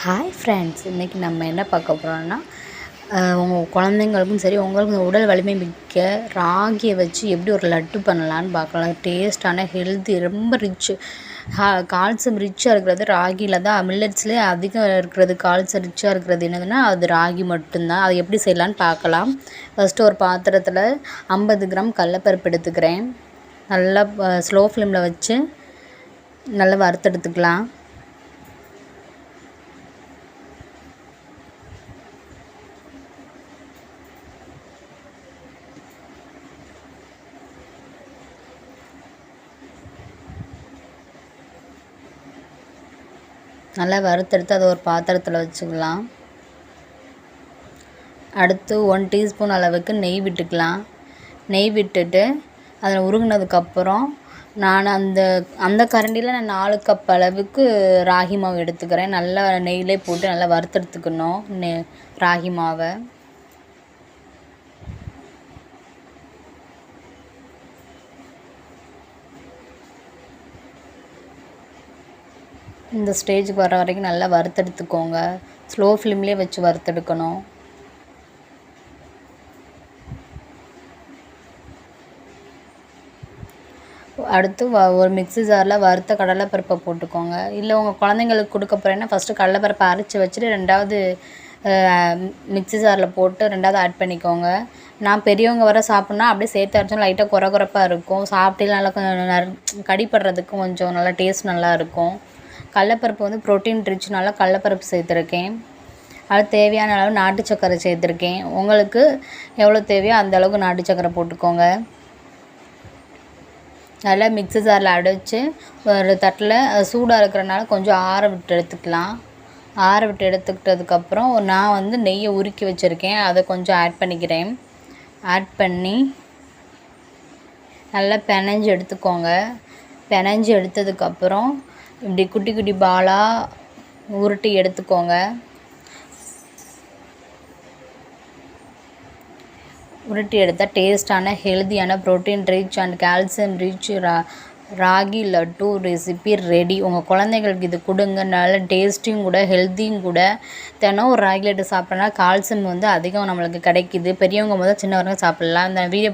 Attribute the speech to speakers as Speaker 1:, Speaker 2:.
Speaker 1: Hi friends இன்றைக்கி நம்ம என்ன பார்க்க போகிறோம்னா உங்கள் குழந்தைங்களுக்கும் சரி உங்களுக்கும் உடல் வலிமை மிக்க ராகியை வச்சு எப்படி ஒரு லட்டு பண்ணலான்னு பார்க்கலாம். டேஸ்ட்டான ஹெல்த்தி ரொம்ப ரிச்சு கால்சியம் ரிச்சாக இருக்கிறது ராகியில் தான். மில்லட்ஸ்லேயே அதிகம் இருக்கிறது கால்சியம் ரிச்சாக இருக்கிறது. என்னதுன்னா அது ராகி மட்டும்தான். அதை எப்படி செய்யலான்னு பார்க்கலாம். ஃபஸ்ட்டு ஒரு பாத்திரத்தில் ஐம்பது கிராம் கடலப்பருப்பு எடுத்துக்கிறேன். நல்லா ஸ்லோ ஃப்ளேமில் வச்சு நல்லா வறுத்தெடுத்துக்கலாம். நல்லா வறுத்தெடுத்து அதை ஒரு பாத்திரத்தில் வச்சுக்கலாம். அடுத்து ஒன் டீஸ்பூன் அளவுக்கு நெய் விட்டுக்கலாம். நெய் விட்டுட்டு அதில் உருகுனதுக்கப்புறம் நான் அந்த அந்த கரண்டியில் நான் நாலு கப் அளவுக்கு ராகி மாவு எடுத்துக்கிறேன். நல்லா நெய்யிலே போட்டு நல்லா வறுத்தெடுத்துக்கணும் நெ ராகி மாவை. இந்த ஸ்டேஜுக்கு வர வரைக்கும் நல்லா வறுத்தெடுத்துக்கோங்க. ஸ்லோ ஃப்ளேம்லேயே வச்சு வறுத்தெடுக்கணும். அடுத்து வ ஒரு மிக்ஸி ஜாரில் வறுத்த கடலைப்பருப்பை போட்டுக்கோங்க. இல்லை உங்கள் குழந்தைங்களுக்கு கொடுக்க போகிறேன்னா ஃபஸ்ட்டு கடலைப்பருப்பை அரைச்சி வச்சுட்டு ரெண்டாவது மிக்ஸி ஜாரில் போட்டு ரெண்டாவது ஆட் பண்ணிக்கோங்க. நான் பெரியவங்க வர சாப்பிட்னா அப்படியே சேர்த்து அரைச்சோம் லைட்டாக குறை குறைப்பாக இருக்கும். சாப்பிட்டு நல்லா கொஞ்சம் கடிப்படுறதுக்கு கொஞ்சம் நல்லா டேஸ்ட் நல்லா இருக்கும். கடலப்பருப்பு வந்து ப்ரோட்டீன் ரிச்னால கடலப்பருப்பு சேர்த்துருக்கேன். அது தேவையான அளவு நாட்டு சக்கரை சேர்த்துருக்கேன். உங்களுக்கு எவ்வளோ தேவையோ அந்த அளவுக்கு நாட்டு சக்கரை போட்டுக்கோங்க. நல்லா மிக்ஸி ஜாரில் அடைச்சி ஒரு தட்டில் சூடாக இருக்கிறனால கொஞ்சம் ஆற விட்டு எடுத்துக்கலாம். ஆற விட்டு எடுத்துக்கிட்டதுக்கப்புறம் நான் வந்து நெய்யை உருக்கி வச்சுருக்கேன். அதை கொஞ்சம் ஆட் பண்ணிக்கிறேன். ஆட் பண்ணி நல்லா பெனஞ்சு எடுத்துக்கோங்க. பெனஞ்சு எடுத்ததுக்கப்புறம் இப்படி குட்டி குட்டி பாலாக உருட்டி எடுத்துக்கோங்க. உருட்டி எடுத்தால் டேஸ்ட்டான ஹெல்த்தியான protein rich and calcium rich raw ragi laddu recipe ready உங்கள் குழந்தைங்களுக்கு இது கொடுங்க நல்ல டேஸ்ட்டியும் கூட ஹெல்த்தியும் கூட. தினம் ஒரு ராகி லட்டு சாப்பிட்றனா கால்சியம் வந்து அதிகம் நம்மளுக்கு கிடைக்கிது. பெரியவங்க முதல் சின்னவங்க சாப்பிட்லாம். இந்த வீடியோ